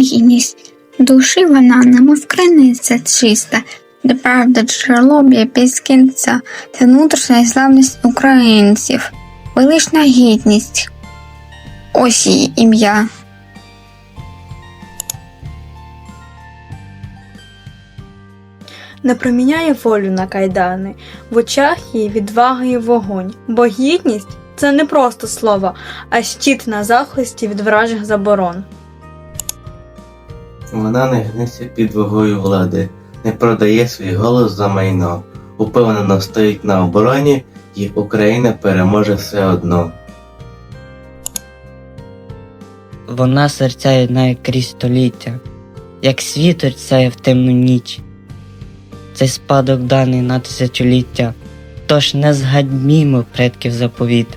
гідність. Душі вона, немов криниця чиста, де правда джерело б'є без кінця, та внутрішня славність українців, велична гідність. Ось її ім'я. не проміняє волю на кайдани, в очах її відвага і вогонь, бо гідність це не просто слово, а щит на захисті від вражих заборон. Вона не гнеться під вагою влади, не продає свій голос за майно, упевнено стоїть на обороні, і Україна переможе все одно. Вона серця єднає крізь століття, як світ сяє в темну ніч. Цей спадок даний на тисячоліття, тож не згадьмімо предків заповіт.